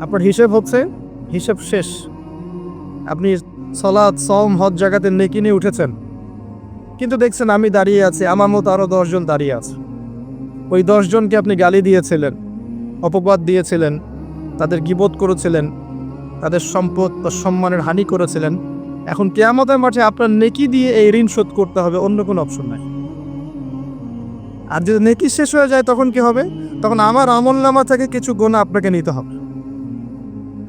আপনার হিসেব হচ্ছে, হিসেব শেষ। আপনি সলাদ সম হজ জায়গাতে নেকি নিয়ে উঠেছেন। কিন্তু দেখছেন আমি দাঁড়িয়ে আছি, আমার মতো আরও দশজন দাঁড়িয়ে আছে। ওই দশজনকে আপনি গালি দিয়েছিলেন, অপবাদ দিয়েছিলেন, তাদের গিবোধ করেছিলেন, তাদের সম্পদ বা সম্মানের হানি করেছিলেন। এখন কেয়ামতের মাঠে আপনার নেকি দিয়ে এই ঋণ শোধ করতে হবে, অন্য কোনো অপশন নাই। আর যদি নেকি শেষ হয়ে যায়, তখন কি হবে? তখন আমার আমল নামা থেকে কিছু গোনা আপনাকে নিতে হবে।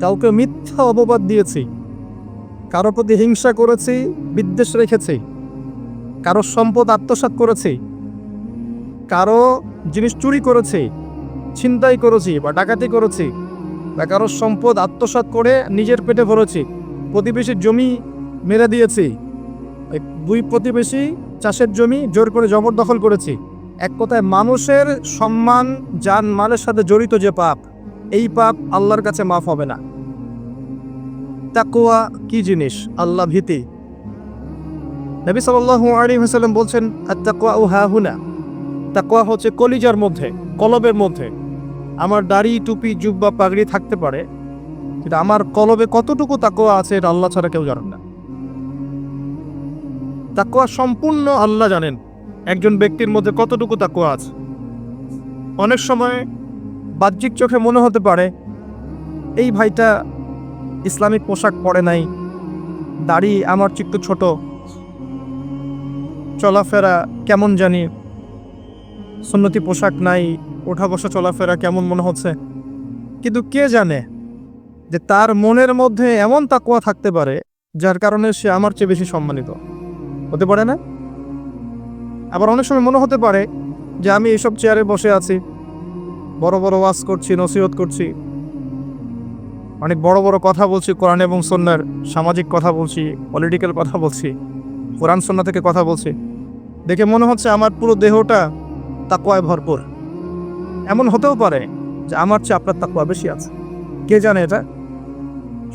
কাউকে মিথ্যা অপবাদ দিয়েছি। কারও প্রতি হিংসা করেছি, বিদ্বেষ রেখেছি। কারও সম্পদ আত্মসাৎ করেছি। কারও জিনিস চুরি করেছি, ছিনতাই করেছি বা ডাকাতি করেছি বা কারও সম্পদ আত্মসাৎ করে নিজের পেটে ভরেছি, প্রতিবেশীর জমি মেরে দিয়েছি। দুই প্রতিবেশী চাষের জমি জোর করে জবরদখল করেছি। এক কথায় মানুষের সম্মান যান মালের সাথে জড়িত যে পাপ। এই পাপ আল্লাহর কাছে মাফ হবে না। তাকুয়া কি জিনিস? আল্লাহ ভীতি। নবী সাল্লাল্লাহু আলাইহি ওয়াসাল্লাম বলছেন আত্তাকুয়া ও হাহুনা তাকুয়া হচ্ছে কলিজার মধ্যে, কলবের মধ্যে। আমার দাড়ি, টুপি, জুব্বা, পাগড়ি থাকতে পারে, কিন্তু আমার কলবে কতটুকু তাকুয়া আছে এটা আল্লাহ ছাড়া কেউ জানেন না। তাকুয়া সম্পূর্ণ আল্লাহ জানেন, একজন ব্যক্তির মধ্যে কতটুকু তাকুয়া আছে। অনেক সময় বাহ্যিক চোখে মনে হতে পারে, এই ভাইটা ইসলামিক পোশাক পরে নাই, দাড়ি আমার চিত্ত ছোট, চলাফেরা কেমন জানি, সুন্নতি পোশাক নাই ওঠা বসা চলাফেরা কেমন মনে হচ্ছে? কিন্তু কে জানে যে তার মনের মধ্যে এমন তাকুয়া থাকতে পারে, যার কারণে সে আমার চেয়ে বেশি সম্মানিত। হতে পারে না? আবার অনেক সময় মনে হতে পারে যে আমি এইসব চেয়ারে বসে আছি বড় বড় ওয়াজ করছি, নসিহত করছি। অনেক বড় বড় কথা বলছি, কোরআন এবং সন্ন্যার সামাজিক কথা বলছি পলিটিক্যাল কথা বলছি, কোরআন সন্না থেকে কথা বলছি। দেখে মনে হচ্ছে আমার পুরো দেহটা তাকুয়ায় ভরপুর। এমন হতেও পারে যে আমার চেয়ে আপনার তাকুয়া বেশি আছে। কে জানে এটা?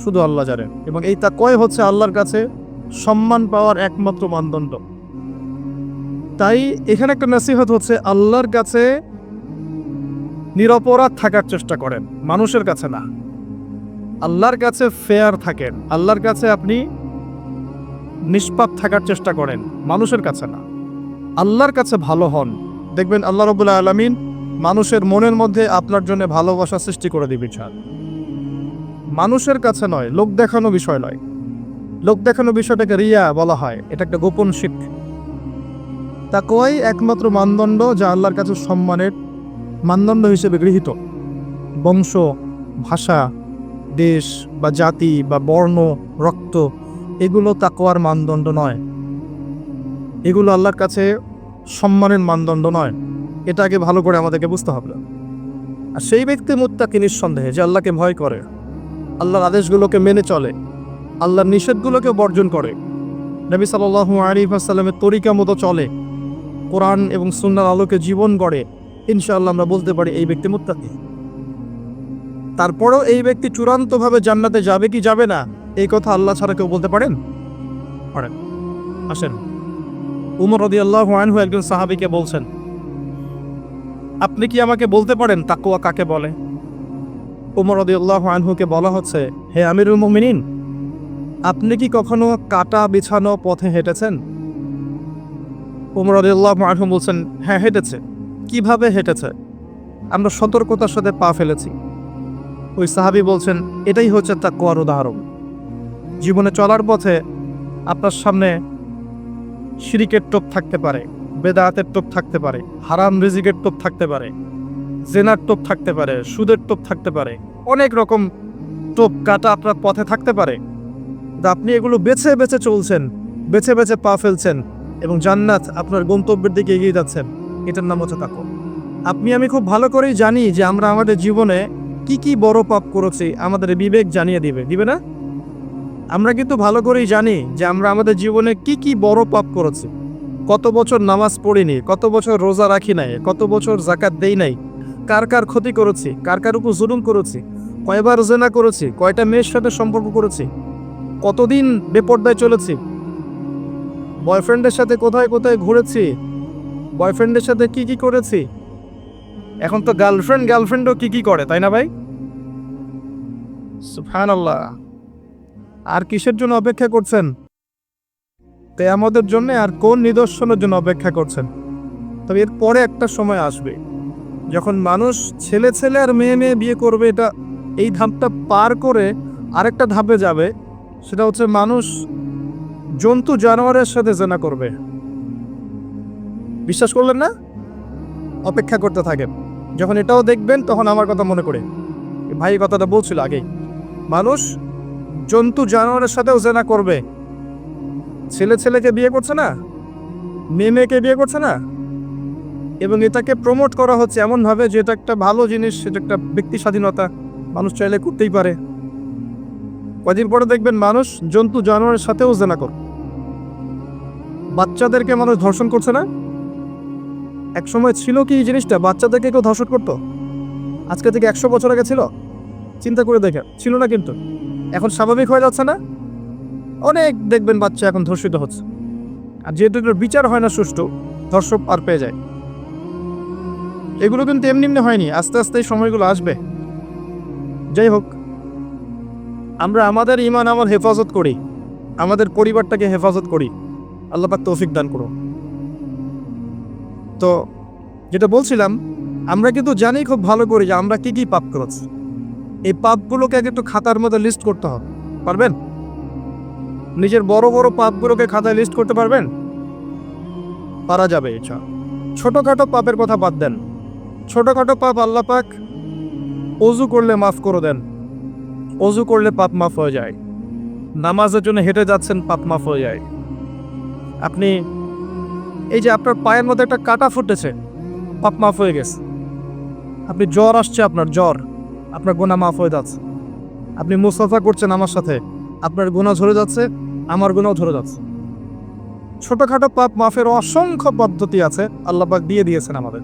শুধু আল্লাহ জানেন এবং এই তাকুয়াই হচ্ছে আল্লাহর কাছে সম্মান পাওয়ার একমাত্র মানদণ্ড। তাই এখানে একটা নসিহত হচ্ছে আল্লাহর কাছে নিরপরাধ থাকার চেষ্টা করেন, মানুষের কাছে না। আল্লাহর কাছে ফেয়ার থাকেন, আল্লাহর কাছে আপনি নিষ্পাপ থাকার চেষ্টা করেন, মানুষের কাছে না। আল্লাহর কাছে ভালো হন, দেখবেন আল্লাহ রবুল্লাহ আলমিন মানুষের মনের মধ্যে আপনার জন্য ভালোবাসা সৃষ্টি করে দিবে ছাড় মানুষের কাছে নয়, লোক দেখানো বিষয় নয়। লোক দেখানো বিষয়টাকে রিয়া বলা হয়, এটা একটা গোপন শিখ। তাকোয়াই একমাত্র মানদণ্ড যা আল্লাহর কাছে সম্মানের মানদণ্ড হিসেবে গৃহীত। বংশ, ভাষা, দেশ বা জাতি বা বর্ণ, রক্ত, এগুলো তাকোয়ার মানদণ্ড নয়। এগুলো আল্লাহর কাছে সম্মানের মানদণ্ড নয়। এটা আগে ভালো করে আমাদেরকে বুঝতে হবে। আর সেই ব্যক্তি মুত্তাকি নিঃসন্দেহে যে আল্লাহকে ভয় করে, আল্লাহর আদেশগুলোকে মেনে চলে, আল্লাহর নিষেধগুলোকে বর্জন করে। নবী সাল্লাল্লাহু আলী আসাল্লামের তরিকা মতো চলে, কোরআন এবং সুন্নার আলোকে জীবন গড়ে ইনশাআল্লাহ আমরা বলতে পারি এই ব্যক্তি মুত্তাকি। তারপরেও এই ব্যক্তি চূড়ান্তভাবে জান্নাতে যাবে কি যাবে না, এই কথা আল্লাহ ছাড়া কেউ বলতে পারেন? পারেন। আসেন। উমর রদি আল্লাহ আনহু একজন সাহাবিকে বলছেন, আপনি কি আমাকে বলতে পারেন তাকুয়া কাকে বলে? উমর রদি আল্লাহ আনহুকে বলা হচ্ছে, হে আমিরুল মুমিনিন, আপনি কি কখনো কাটা বিছানো পথে হেঁটেছেন? উমর রদি আল্লাহ আনহু বলছেন হ্যাঁ হেঁটেছে। কীভাবে হেঁটেছে? আমরা সতর্কতার সাথে পা ফেলেছি। ওই সাহাবি বলছেন, এটাই হচ্ছে তাকুয়ার উদাহরণ। জীবনে চলার পথে আপনার সামনে সিরিকের টোপ থাকতে পারে, বেদায়াতের টোপ থাকতে পারে, হারাম রিজিকের টোপ থাকতে পারে, জেনার টোপ থাকতে পারে, সুদের টোপ থাকতে পারে, অনেক রকম টোপ কাটা আপনার পথে থাকতে পারে। আপনি এগুলো বেছে বেছে চলছেন, বেছে বেছে পা ফেলছেন এবং জান্নাত আপনার গন্তব্যের দিকে এগিয়ে যাচ্ছেন। এটার নাম হচ্ছে তাকো আপনি, আমি খুব ভালো করেই জানি যে আমরা আমাদের জীবনে কি কি বড় পাপ করেছি, আমাদের বিবেক জানিয়ে দিবে। দিবে না? আমরা কিন্তু ভালো করেই জানি যে আমরা আমাদের জীবনে কি কি বড় পাপ করেছি। কত বছর নামাজ পড়িনি, কত বছর রোজা রাখি নাই, কত বছর জাকাত দেই নাই, কার কার ক্ষতি করেছি, কার কার উপর জুলুম করেছি, কয়বার জেনা করেছি, কয়টা মেয়ের সাথে সম্পর্ক করেছি, কতদিন বেপর্দায় চলেছি বয়ফ্রেন্ডের সাথে কোথায় কোথায় ঘুরেছি বয়ফ্রেন্ডের সাথে কি কি করেছি? এখন তো গার্লফ্রেন্ড গার্লফ্রেন্ডও কি কি করে, তাই না ভাই? সুফান আল্লাহ আর কিসের জন্য অপেক্ষা করছেন? তেয়ামতের জন্য আর কোন নিদর্শনের জন্য অপেক্ষা করছেন? তবে এর পরে একটা সময় আসবে, যখন মানুষ ছেলে ছেলে আর মেয়ে মেয়ে বিয়ে করবে, এটা এই ধাপটা পার করে আরেকটা ধাপে যাবে, সেটা হচ্ছে মানুষ জন্তু জানোয়ারের সাথে জেনা করবে। বিশ্বাস করলেন না? অপেক্ষা করতে থাকেন। যখন এটাও দেখবেন, তখন আমার কথা মনে করে ভাই কথাটা বলছিল আগেই। মানুষ জন্তু জানোয়ারের সাথেও জেনা করবে। ছেলে ছেলেকে বিয়ে করছে না? মেয়ে মেয়েকে বিয়ে করছে না? এবং এটাকে প্রমোট করা হচ্ছে এমনভাবে যে এটা একটা ভালো জিনিস সেটা একটা ব্যক্তি স্বাধীনতা। মানুষ চাইলে করতেই পারে। কদিন পরে দেখবেন মানুষ জন্তু জানোয়ারের সাথেও জেনা কর বাচ্চাদেরকে মানুষ ধর্ষণ করছে না? এক সময় ছিল কি এই জিনিসটা? বাচ্চাদেরকে কেউ ধর্ষণ করতো? আজকে থেকে একশো বছর আগে ছিল? চিন্তা করে দেখে ছিল না কিন্তু। এখন স্বাভাবিক হয়ে যাচ্ছে না? অনেক দেখবেন বাচ্চা এখন ধর্ষিত হচ্ছে। আর যেহেতু এটার বিচার হয় না সুষ্ঠু, ধর্ষক আর পেয়ে যায়। এগুলো কিন্তু এমনি এমনি হয়নি, আস্তে আস্তে এই সময়গুলো আসবে। যাই হোক, আমরা আমাদের ইমান আমার হেফাজত করি। আমাদের পরিবারটাকে হেফাজত করি। আল্লাহ পাক তৌফিক দান করো তো যেটা বলছিলাম, আমরা কিন্তু জানি খুব ভালো করি যে আমরা কি কি পাপ করেছি। এই পাপগুলোকে আগে একটু খাতার মধ্যে লিস্ট করতে হবে, পারবেন? নিজের বড় বড় পাপগুলোকে খাতায় লিস্ট করতে পারবেন? পারা যাবে এটা ছোটোখাটো পাপের কথা বাদ দেন। ছোটোখাটো পাপ আল্লাহ পাক অজু করলে মাফ করে দেন। অজু করলে পাপ মাফ হয়ে যায়। নামাজের জন্য হেঁটে যাচ্ছেন, পাপ মাফ হয়ে যায়। আপনি এই যে আপনার পায়ের মধ্যে একটা কাটা ফুটেছে, পাপ মাফ হয়ে গেছে। আপনি জ্বর আসছে আপনার, জ্বর। আপনার গোনা মাফ হয়ে যাচ্ছে। আপনি মুসাফা করছেন আমার সাথে, আপনার গোনা ঝরে যাচ্ছে, আমার গোনাও ঝরে যাচ্ছে। ছোটোখাটো পাপ মাফের অসংখ্য পদ্ধতি আছে, আল্লাহ পাক দিয়ে দিয়েছেন আমাদের।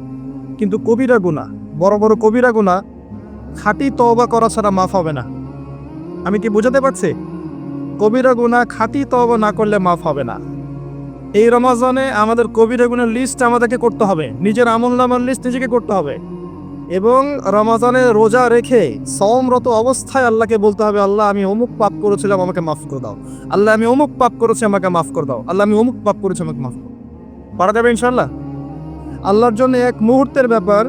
কিন্তু কবিরা গুণা বড় বড় কবিরা গুণা খাঁটি তওবা করা ছাড়া মাফ হবে না। আমি কি বোঝাতে পারছি? কবিরা গুণা খাঁটি তওবা না করলে মাফ হবে না। এই রমাজানে আমাদের কবিরা গুণের লিস্ট আমাদেরকে করতে হবে। নিজের আমল নামার লিস্ট নিজেকে করতে হবে। এবং রমাজানে রোজা রেখে সমরত অবস্থায় আল্লাহকে বলতে হবে, আল্লাহ, আমি অমুক পাপ করেছিলাম, আমাকে মাফ করে দাও। আল্লাহ, আমি অমুক পাপ করেছি, আমাকে মাফ করে দাও। আল্লাহ, আমি অমুক পাপ করেছি, আমাকে মাফ করো। পারা যাবে ইনশাল্লাহ আল্লাহর জন্য এক মুহূর্তের ব্যাপার।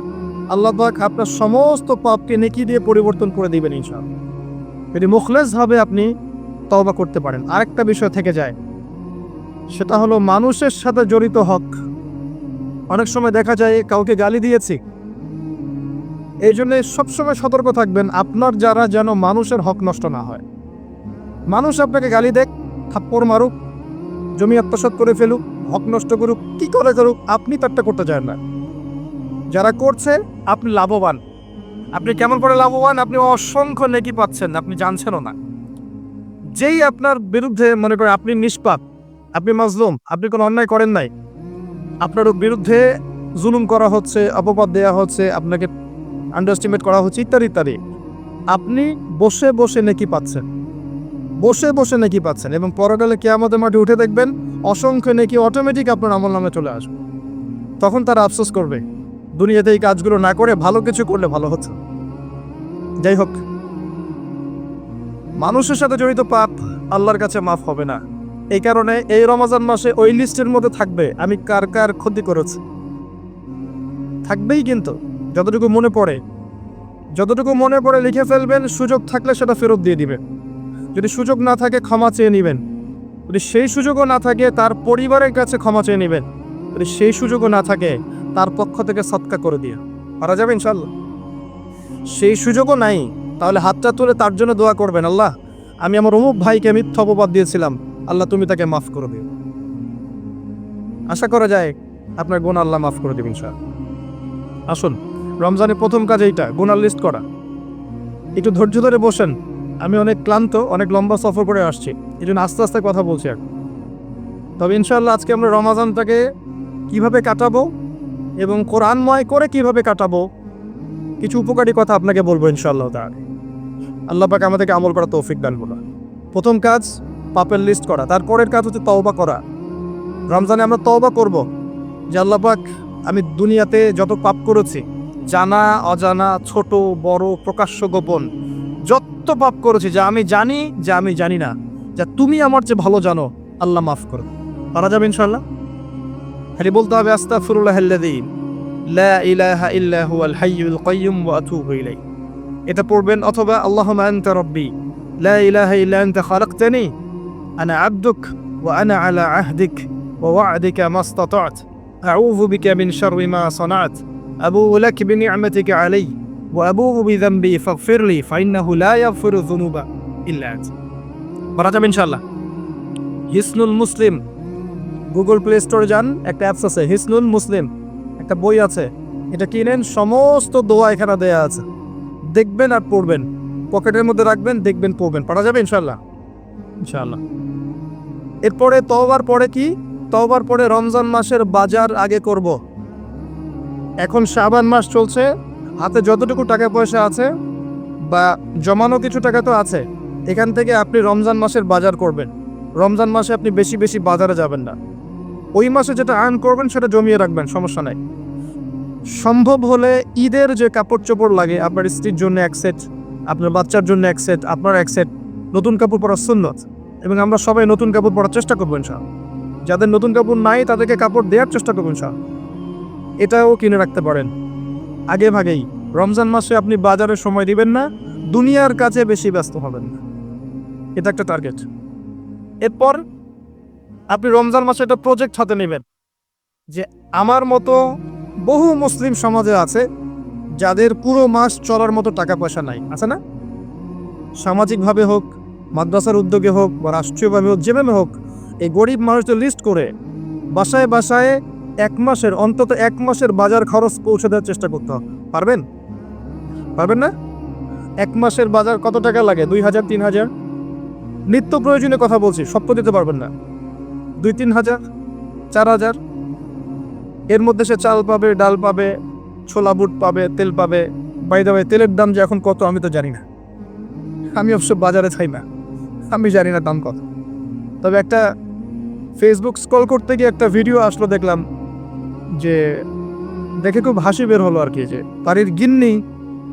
আল্লাহ পাক আপনার সমস্ত পাপকে নেকি দিয়ে পরিবর্তন করে দিবেন ইনশাল্লাহ যদি মুখলেসভাবে আপনি তওবা করতে পারেন। আরেকটা বিষয় থেকে যায়। সেটা হলো মানুষের সাথে জড়িত হক। অনেক সময় দেখা যায় কাউকে গালি দিয়েছি। এই জন্য সবসময় সতর্ক থাকবেন, আপনার যারা যেন মানুষের হক নষ্ট না হয়। মানুষ আপনাকে গালি দেখ থাপ্পড় মারুক, জমি আত্মসাৎ করে ফেলুক, হক নষ্ট করুক, কি করে করুক, আপনি তারটা করতে চান না। যারা করছে, আপনি লাভবান। আপনি কেমন করে লাভবান, আপনি অসংখ্য নেকি পাচ্ছেন, আপনি জানছেনও না। যেই আপনার বিরুদ্ধে মনে করে আপনি নিষ্পাপ আপনি মাজলুম, আপনি কোনো অন্যায় করেন নাই। আপনার বিরুদ্ধে জুলুম করা হচ্ছে, অপবাদ দেওয়া হচ্ছে, আপনাকে আন্ডারস্টিমেট করা হচ্ছে, ইত্যাদি ইত্যাদি। আপনি বসে বসে নেকি পাচ্ছেন। বসে বসে নাকি পাচ্ছেন এবং পরকালে কেয়ামতের মাঠে উঠে দেখবেন, অসংখ্য নাকি অটোমেটিক আপনার আমল নামে চলে আসবে। তখন তারা আফসোস করবে, দুনিয়াতে এই কাজগুলো না করে ভালো কিছু করলে ভালো হতো যাই হোক, মানুষের সাথে জড়িত পাপ আল্লাহর কাছে মাফ হবে না। এই কারণে এই রমাজান মাসে ওই লিস্টের মধ্যে থাকবে আমি কার কার ক্ষতি করেছি। থাকবেই কিন্তু, যতটুকু মনে পড়ে। যতটুকু মনে পড়ে লিখে ফেলবেন, সুযোগ থাকলে সেটা ফেরত দিয়ে দিবেন। যদি সুযোগ না থাকে ক্ষমা চেয়ে নেবেন। যদি সেই সুযোগও না থাকে, তার পরিবারের কাছে ক্ষমা চেয়ে নেবেন। যদি সেই সুযোগও না থাকে, তার পক্ষ থেকে সৎকা করে দিয়ে। পারা যাবে ইনশাল্লাহ সেই সুযোগও নাই, তাহলে হাতটা তুলে তার জন্য দোয়া করবেন, আল্লাহ। আমি আমার অমুক ভাইকে মিথ্যা অপবাদ দিয়েছিলাম। আল্লাহ তুমি তাকে মাফ করে দিও। আশা করা যায় আপনার গুণ আল্লাহ মাফ করে দেবেন স্যার আসুন, রমজানের প্রথম কাজ এইটা গুনার লিস্ট করা। একটু ধৈর্য ধরে বসেন, আমি অনেক ক্লান্ত, অনেক লম্বা সফর করে আসছি এই জন্য আস্তে আস্তে কথা বলছি এখন। তবে ইনশাআল্লাহ আজকে আমরা রমাজানটাকে কীভাবে কাটাবো এবং কোরআনময় করে কীভাবে কাটাবো, কিছু উপকারী কথা আপনাকে বলব ইনশাআল্লাহ তার আল্লাহ পাক আমাদেরকে আমল করা তৌফিক দান করো প্রথম কাজ পাপের লিস্ট করা। তারপরের কাজ হচ্ছে তওবা করা। রমজানে আমরা তওবা করব। যে আল্লাহ পাক, আমি দুনিয়াতে যত পাপ করেছি, জানা, অজানা, ছোট, বড়, প্রকাশ্য, গোপন, যত পাপ করেছি, যা আমি জানি, যা আমি জানি না, যা তুমি আমার চেয়ে ভালো জানো, আল্লাহ মাফ করো পারা যাবে ইনশাল্লাহ খালি বলতে হবে, আস্তাগফিরুল্লাহ আল্লাযী লা ইলাহা ইল্লা হুয়াল হাইয়ুল কাইয়্যুম ওয়া আতুবু ইলাইহি। এটা পড়বেন, অথবা আল্লাহুম্মা আনতা রাব্বি, লা ইলাহা ইল্লা আনতা খালাকতানি আনা আবদুক ওয়া আনা আলা আহদিক ওয়া ওয়া'দিকা মাস্তাতা'ত আউযু বিকা মিন শাররি মা সানা'ত আবুউ লাক বিনি'মাতিকা আলাই ওয়া আবুউ বিযানবি ফাগফিরলি ফাইন্নাহু লা ইয়াগফিরু যুনুবা ইল্লা আনত পড়া যাবে ইনশাআল্লাহ। হিসনুল মুসলিম। গুগল প্লে স্টোরে যান, একটা অ্যাপস আছে, হিসনুল মুসলিম। একটা বই আছে, এটা কিনেন, সমস্ত দোয়া এখানে দেয়া আছে। দেখবেন আর পড়বেন। পকেটের মধ্যে রাখবেন, দেখবেন, পড়বেন। পড়া যাবে ইনশাল্লাহ ইনশাল্লাহ এরপরে তওবার পরে কি? তওবার পরে রমজান মাসের বাজার আগে করব। এখন শাবান মাস চলছে, হাতে যতটুকু টাকা পয়সা আছে বা জমানো কিছু টাকা তো আছে, এখান থেকে আপনি রমজান মাসের বাজার করবেন। রমজান মাসে আপনি বেশি বেশি বাজারে যাবেন না। ওই মাসে যেটা আর্ন করবেন সেটা জমিয়ে রাখবেন, সমস্যা নাই। সম্ভব হলে ঈদের যে কাপড় চোপড় লাগে, আপনার স্ত্রীর জন্য এক সেট আপনার বাচ্চার জন্য এক সেট আপনার এক সেট নতুন কাপড় পরার সুন্নত। এবং আমরা সবাই নতুন কাপড় পরার চেষ্টা করব ইনশাল যাদের নতুন কাপড় নাই, তাদেরকে কাপড় দেওয়ার চেষ্টা করব ইনশাল এটাও কিনে রাখতে পারেন। আগে ভাগেই, রমজান মাসে আপনি বাজারে সময় দিবেন না, দুনিয়ার কাছে বেশি ব্যস্ত হবেন না। এটা একটা টার্গেট এরপর, আপনি রমজান মাসে একটা প্রজেক্ট হাতে নেবেন, যে আমার মতো বহু মুসলিম সমাজে আছে, যাদের পুরো মাস চলার মতো টাকা পয়সা নাই। আছে না? সামাজিকভাবে হোক মাদ্রাসার উদ্যোগে হোক বা রাষ্ট্রীয়ভাবে হোক, যেভাবে হোক, এই গরিব মানুষদের লিস্ট করে বাসায় বাসায় এক মাসের, অন্তত এক মাসের বাজার খরচ পৌঁছে দেওয়ার চেষ্টা করতে পারবেন? পারবেন না? এক মাসের বাজার কত টাকা লাগে? দুই হাজার, তিন হাজার? নিত্য প্রয়োজনীয় কথা বলছি, সব তো দিতে পারবেন না। দুই, তিন হাজার, চার হাজার? এর মধ্যে সে চাল পাবে, ডাল পাবে, ছোলা বুট পাবে, তেল পাবে। বাই দাবাই তেলের দাম যে এখন কত আমি তো জানি না। আমি অবশ্য বাজারে চাই না। আমি জানি না দাম কত তবে একটা ফেসবুক স্ক্রল করতে গিয়ে একটা ভিডিও আসলো দেখলাম যে দেখে খুব হাসি বের হলো আর কি যে বাড়ির গিন্নি,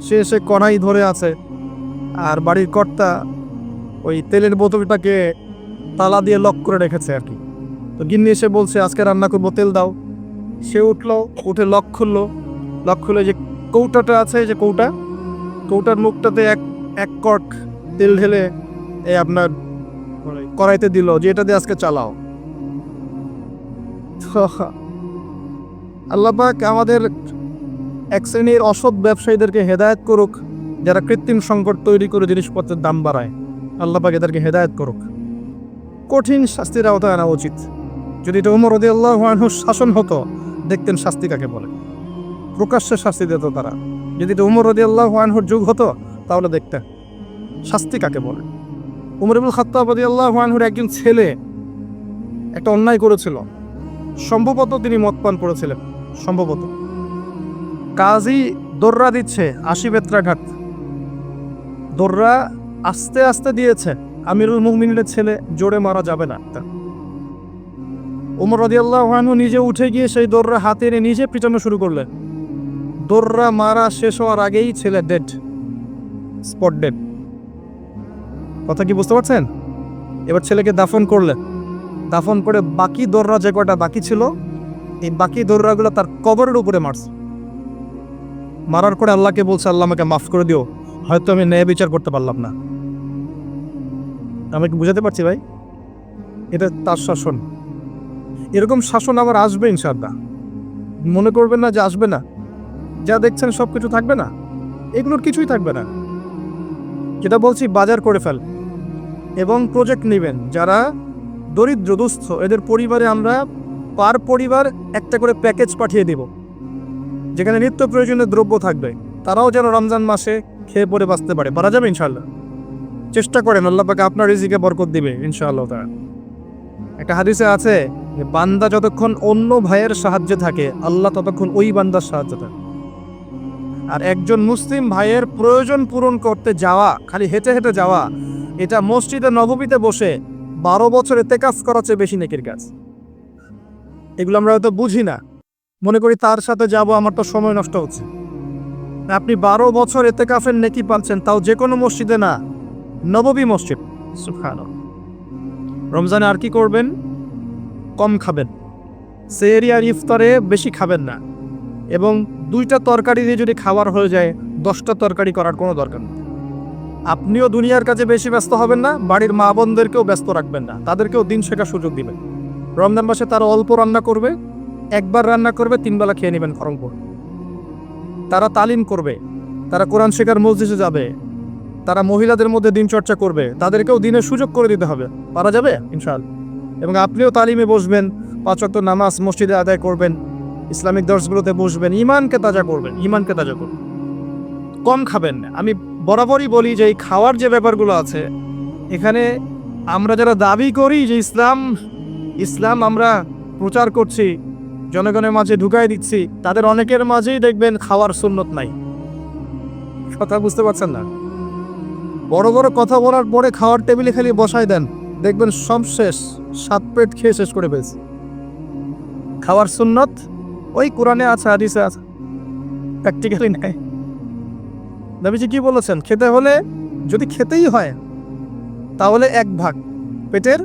সে এসে কড়াই ধরে আছে আর বাড়ির কর্তা ওই তেলের বোতলটাকে তালা দিয়ে লক করে রেখেছে আর কি। তো গিন্নি এসে বলছে, আজকে রান্না করব, তেল দাও। সে উঠল, উঠে লক খুললো। লক খুলে যে কৌটাটা আছে, যে কৌটা, কৌটার মুখটাতে এক এক কট তেল ঢেলে এই আপনার করাইতে দিল যে এটা দিয়ে আজকে চালাও। আল্লাপাক আমাদের এক শ্রেণির অসৎ ব্যবসায়ীদেরকে হেদায়ত করুক, যারা কৃত্রিম সংকট তৈরি করে জিনিসপত্রের দাম বাড়ায়। আল্লাপাক এদেরকে হেদায়ত করুক। কঠিন শাস্তির আওতায় আনা উচিত। যদি এটা উমর রদি আল্লাহ শাসন হতো, দেখতেন শাস্তি কাকে বলে? প্রকাশ্যে শাস্তি দিত তারা। যদি এটা উমর রদি আল্লাহ আনহুর যুগ হতো, তাহলে দেখতেন। শাস্তি কাকে বলে? উমরুল খাত্তাবাদি আল্লাহ আনহুর একজন ছেলে একটা অন্যায় করেছিল। সম্ভবত তিনি মদ পান করেছিলেন, সম্ভবত। কাজী দোররা দিচ্ছে আশি বেত্রা ঘাট। দোররা আস্তে আস্তে দিয়েছে, আমিরুল মুমিনের ছেলে জোরে মারা যাবে না উমর রাদিয়াল্লাহু আনহু নিজে উঠে গিয়ে সেই দৌড়রা হাতে এনে নিজে পিটানো শুরু করলেন। দৌড়রা মারা শেষ হওয়ার আগেই ছেলে ডেড স্পট ডেড কথা কি বুঝতে পারছেন? এবার ছেলেকে দাফন করলেন। দাফন করে বাকি দৌড়রা যে কয়টা বাকি ছিল, এই বাকি দৌড়রাগুলো তার কবরের উপরে মারছে। মারার পরে আল্লাহকে বলছে, আল্লাহ আমাকে মাফ করে দিও। হয়তো আমি ন্যায় বিচার করতে পারলাম না। আমি কি বুঝাতে পারছি ভাই? এটা তার শাসন। এরকম শাসন আবার আসবে ইনশাআল্লাহ। মনে করবেন না যে আসবে না। যা দেখছেন সব কিছু থাকবে না। এগুলোর কিছুই থাকবে না। যেটা বলছি, বাজার করে ফেল। এবং প্রজেক্ট নেবেন যারা দরিদ্র দুস্থ এদের পরিবারে আমরা পার পরিবার একটা করে প্যাকেজ পাঠিয়ে দেব। যেখানে নিত্য প্রয়োজনীয় দ্রব্য থাকবে। তারাও যেন রমজান মাসে খেয়ে পরে বাঁচতে পারে। পারা যাবে ইনশাল্লাহ চেষ্টা করেন, আল্লাহ পাকে আপনার রিজিকে বরকত দিবে ইনশাআল্লাহ তারা একটা হাদিসে আছে যে, বান্দা যতক্ষণ অন্য ভাইয়ের সাহায্যে থাকে, আল্লাহ ততক্ষণ ওই বান্দার সাহায্যে থাকে। আর একজন মুসলিম ভাইয়ের প্রয়োজন পূরণ করতে যাওয়া, খালি হেঁটে হেঁটে যাওয়া, এটা মসজিদে নবমীতে বসে বারো বছর এতে কাজ করার চেয়ে বেশি নেকির কাজ। এগুলো আমরা হয়তো বুঝি না। মনে করি তার সাথে যাব, আমার তো সময় নষ্ট হচ্ছে। আপনি বারো বছর এতে কাফের নেকি পাচ্ছেন, তাও যে কোনো মসজিদে না, নববী মসজিদ। সুবহানাল্লাহ। রমজানে আর কি করবেন? কম খাবেন। সেহরি আর ইফতারে বেশি খাবেন না। এবং দুইটা তরকারি দিয়ে যদি খাবার হয়ে যায়, দশটা তরকারি করার কোনো দরকার নেই। আপনিও দুনিয়ার কাছে বেশি ব্যস্ত হবেন না, বাড়ির মা বোনদেরকেও ব্যস্ত রাখবেন না, তাদেরকেও দিন শেখার সুযোগ দিবেন। রমজান মাসে তারা অল্প রান্না করবে, একবার রান্না করবে, তিনবেলা খেয়ে নেবেন খরম করে। তারা তালিম করবে, তারা কোরআন শেখার মসজিদে যাবে, তারা মহিলাদের মধ্যে দিন চর্চা করবে, তাদেরকেও দিনের সুযোগ করে দিতে হবে। পারা যাবে? ইনশাআল্লাহ। এবং আপনিও তালিমে বসবেন, পাঁচ ওয়াক্ত নামাজ মসজিদে আদায় করবেন। ইসলামিক দর্শগুলোতে বসবেন ইমানকে তাজা করবেন ইমানকে তাজা করবেন। কম খাবেন না। আমি বরাবরই বলি যে এই খাওয়ার যে ব্যাপারগুলো আছে, এখানে আমরা যারা দাবি করি যে ইসলাম ইসলাম আমরা প্রচার করছি, জনগণের মাঝে ঢুকাই দিচ্ছি, তাদের অনেকের মাঝেই দেখবেন খাওয়ার সুন্নত নাই। কথা বুঝতে পারছেন না? বড় বড় কথা বলার পরে খাওয়ার টেবিলে খালি বসাই দেন। দেখবেন সব শেষ, সাত পেট খেয়ে শেষ করে ফেলছে। খাওয়ার সুন্নত ওই কোরআনে আছে, হাদিসে আছে। প্র্যাকটিক্যালি নাই। নবীজি কি বলেছেন? খেতে হলে যদি খেতেই হয়, তাহলে এক ভাগ পেটের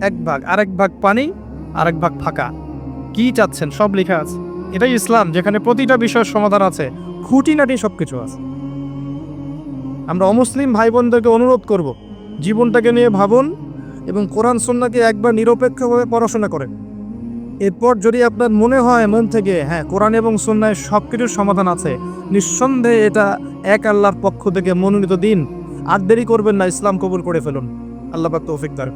এক ভাগ, আরেক ভাগ পানি, আরেক ভাগ ফাঁকা। কি চাচ্ছেন? সব লেখা আছে। এটাই ইসলাম, যেখানে প্রতিটা বিষয়ের সমাধান আছে। খুঁটিনাটি সব কিছু আছে। আমরা অমুসলিম ভাই বোনদেরকে অনুরোধ করব, জীবনটাকে নিয়ে ভাবুন এবং কোরআন, সন্নাকে একবার নিরপেক্ষভাবে পড়াশোনা করেন। এরপর যদি আপনার মনে হয় মন থেকে হ্যাঁ কোরআন এবং সন্ন্যায় সব কিছুর সমাধান আছে, নিঃসন্দেহে এটা এক আল্লাহর পক্ষ থেকে মনোনীত দিন। আর দেরি করবেন না, ইসলাম কবুল করে ফেলুন। আল্লাহ পাক তৌফিক দার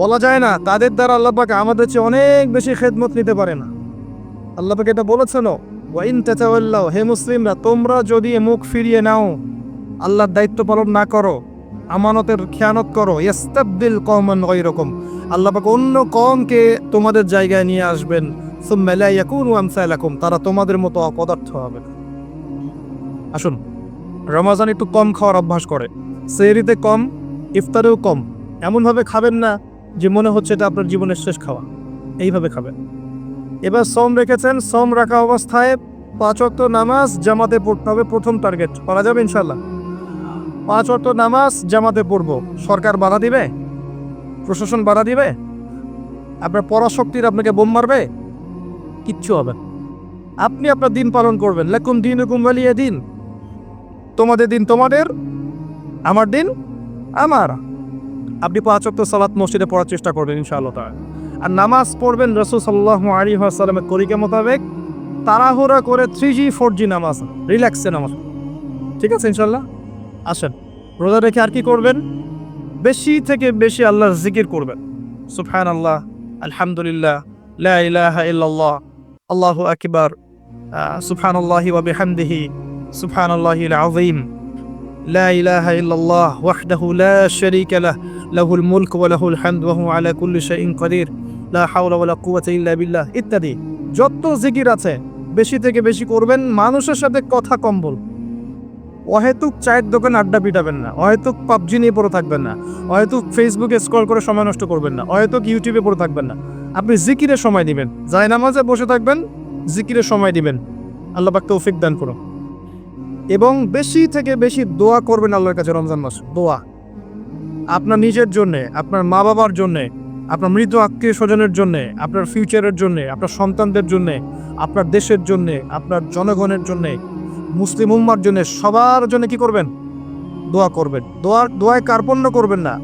বলা যায় না, তাদের দ্বারা আল্লাহ আমাদের চেয়ে অনেক বেশি খেদমত নিতে পারে না। আল্লাহ এটা বলেছেন, ওয়াইন তেতাওয়াল্লাহ হে মুসলিমরা, তোমরা যদি মুখ ফিরিয়ে নাও, আল্লাহর দায়িত্ব পালন না করো, আমানতের খেয়ানত করো ইস্তাবদিল কমন গায়রাকুম। আল্লাহ পাক অন্য কমকে তোমাদের জায়গায় নিয়ে আসবেন। তারা তোমাদের মতো অপদার্থ হবে আসুন, রমাজান একটু কম খাওয়ার অভ্যাস করে। সেহরিতে কম, ইফতারেও কম। এমনভাবে খাবেন না যে মনে হচ্ছে এটা আপনার জীবনের শেষ খাওয়া। এইভাবে খাবেন। এবার সম রেখেছেন সম রাখা অবস্থায় পাঁচ অক্ত নামাজ জামাতে পড়তে হবে প্রথম টার্গেট। করা যাবে ইনশাল্লাহ পাঁচ অক্ত নামাজ জামাতে পড়ব। সরকার বাধা দিবে? প্রশাসন বাধা দিবে? আপনার পরাশক্তির আপনাকে বোম মারবে? কিচ্ছু হবে। আপনি আপনার দিন পালন করবেন। লেকুম দিন হুকুম বালিয়ে দিন। তোমাদের দিন তোমাদের, আমার দিন আমার। আপনি পাঁচ অক্ত সালাত মসজিদে পড়ার চেষ্টা করবেন ইনশাআল্লাহ আর নামাজ পড়বেন রসুল সাল্লাহ আলী সাল্লামের তরিকা মোতাবেক। তাড়াহুড়া করে থ্রি জি ফোর জি নামাজ, রিল্যাক্সে নামাজ। ঠিক আছে ইনশাল্লাহ আসেন। রোজা রেখে আর কি করবেন? বেশি থেকে বেশি আল্লাহর জিকির করবেন। সুফহান আল্লাহ আলহামদুলিল্লাহ ইল্লাল্লাহ, আল্লাহ আকিবার সুফহান আল্লাহি ওয়াবি সুফহান আল্লাহি لا إله إلا الله وحده لا شريك له له الملك وله الحمد وهو على كل شيء قدير لا حول ولا قوة إلا بالله ইত্যাদি। যত জিকির আছে, বেশি থেকে বেশি করবেন, মানুষের সাথে কথা কম বলবেন। অহেতুক চায়ের দোকানে আড্ডা পিটাবেন না, অহেতুক পাবজি নিয়ে পড়ে থাকবেন না, অহেতুক ফেসবুকে স্ক্রল করে সময় নষ্ট করবেন না, অহেতুক ইউটিউবে পড়ে থাকবেন না। আপনি জিকিরে সময় দিবেন যাই নামাজে বসে থাকবেন, জিকিরে সময় দিবেন। আল্লাহ পাক তৌফিক দান করুন। এবং বেশি থেকে বেশি দোয়া করবেন আল্লাহর কাছে রমজান মাস, দোয়া। আপনার নিজের জন্যে, আপনার মা বাবার জন্যে, আপনার মৃত আত্মীয় স্বজনের জন্যে, আপনার ফিউচারের জন্যে, আপনার সন্তানদের জন্যে, আপনার দেশের জন্যে, আপনার জনগণের জন্যে মুসলিম উম্মার জন্য সবার জন্য কি করবেন? দোয়া করবেন। দোয়া, দোয়ায় কার্পণ্য করবেন না।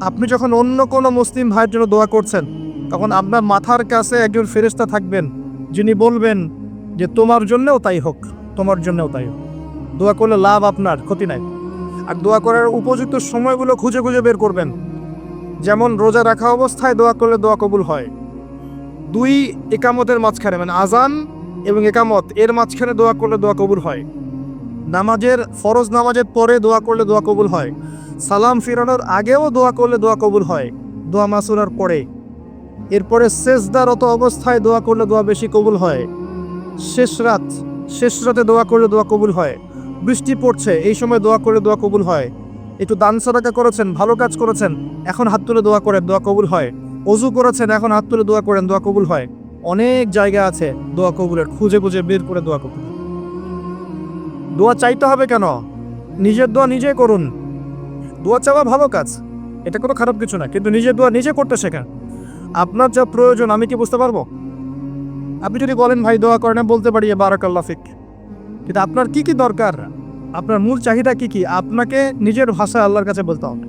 আপনি যখন অন্য কোনো মুসলিম ভাইয়ের জন্য দোয়া করছেন, তখন আপনার মাথার কাছে একজন ফেরেশতা থাকবেন, যিনি বলবেন যে, তোমার জন্যও তাই হোক, তোমার জন্যও তাই হোক। দোয়া করলে লাভ আপনার, ক্ষতি নাই। আর দোয়া করার উপযুক্ত সময়গুলো খুঁজে খুঁজে বের করবেন। যেমন রোজা রাখা অবস্থায় দোয়া করলে দোয়া কবুল হয়। দুই, একামতের মাঝখানে মানে আজান এবং একামত, এর মাঝখানে দোয়া করলে দোয়া কবুল হয়। নামাজের, ফরজ নামাজের পরে দোয়া করলে দোয়া কবুল হয়। সালাম ফিরানোর আগেও দোয়া করলে দোয়া কবুল হয়, দোয়া মাসুরার পরে। এরপরে শেষদারত অবস্থায় দোয়া করলে দোয়া বেশি কবুল হয়। শেষ রাত, শেষ রাতে দোয়া করলে দোয়া কবুল হয়। বৃষ্টি পড়ছে, এই সময় দোয়া করলে দোয়া কবুল হয়। একটু দান সাদাকা করেছেন, ভালো কাজ করেছেন, এখন হাত তুলে দোয়া করেন, দোয়া কবুল হয়। অজু করেছেন, এখন হাত তুলে দোয়া করেন, দোয়া কবুল হয়। অনেক জায়গা আছে দোয়া কবুলের। খুঁজে খুঁজে বের করে দোয়া কবুল দোয়া চাইতে হবে কেন? নিজের দোয়া নিজে করুন। দোয়া চাওয়া ভালো কাজ। এটা কোনো খারাপ কিছু না, কিন্তু নিজের দোয়া নিজে করতে শেখেন। আপনার যা প্রয়োজন, আমি কি বুঝতে পারব? আপনি যদি বলেন, ভাই, দোয়া করেন বলতে পারি বারাকাল্লা ফিক। কিন্তু আপনার কি কি দরকার? আপনার মূল চাহিদা কি কি? আপনাকে নিজের ভাষায় আল্লাহর কাছে বলতে হবে।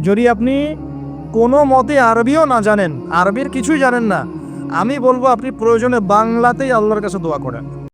যদি আপনি কোনো মতে আরবিও না জানেন, আরবির কিছুই জানেন না আমি বলব আপনি প্রয়োজনে বাংলাতেই আল্লাহর কাছে দোয়া করেন।